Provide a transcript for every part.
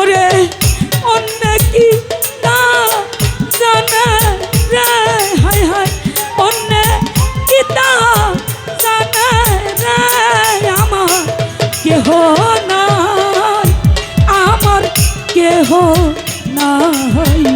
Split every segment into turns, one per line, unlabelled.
ওরে, অন্য কি না জানে রে? হায় হায়, অন্য কি তা জানে রে? আমার কেহ নাই, আমার কেহ নাই।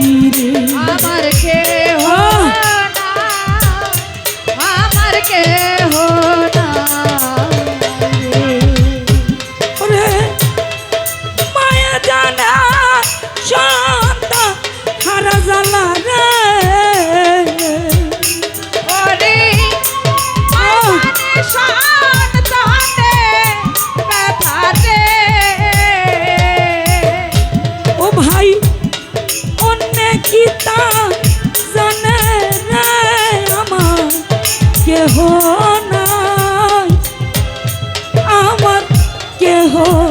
हो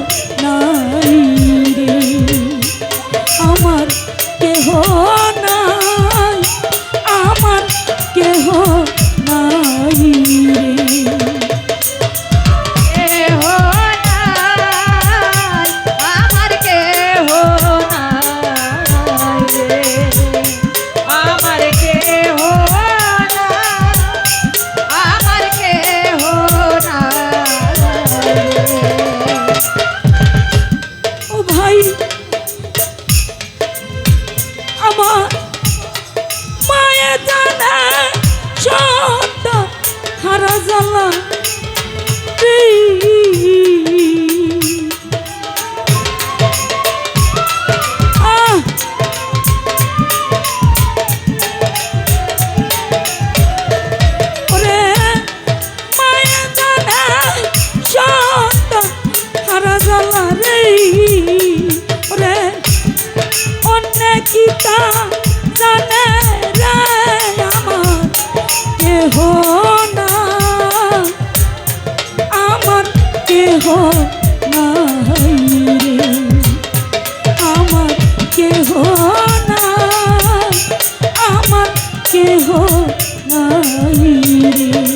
পিতা জানে কেহ না। আমার
কেহ নাই রে। আমার কেহ না আমার কেহ নাই রে।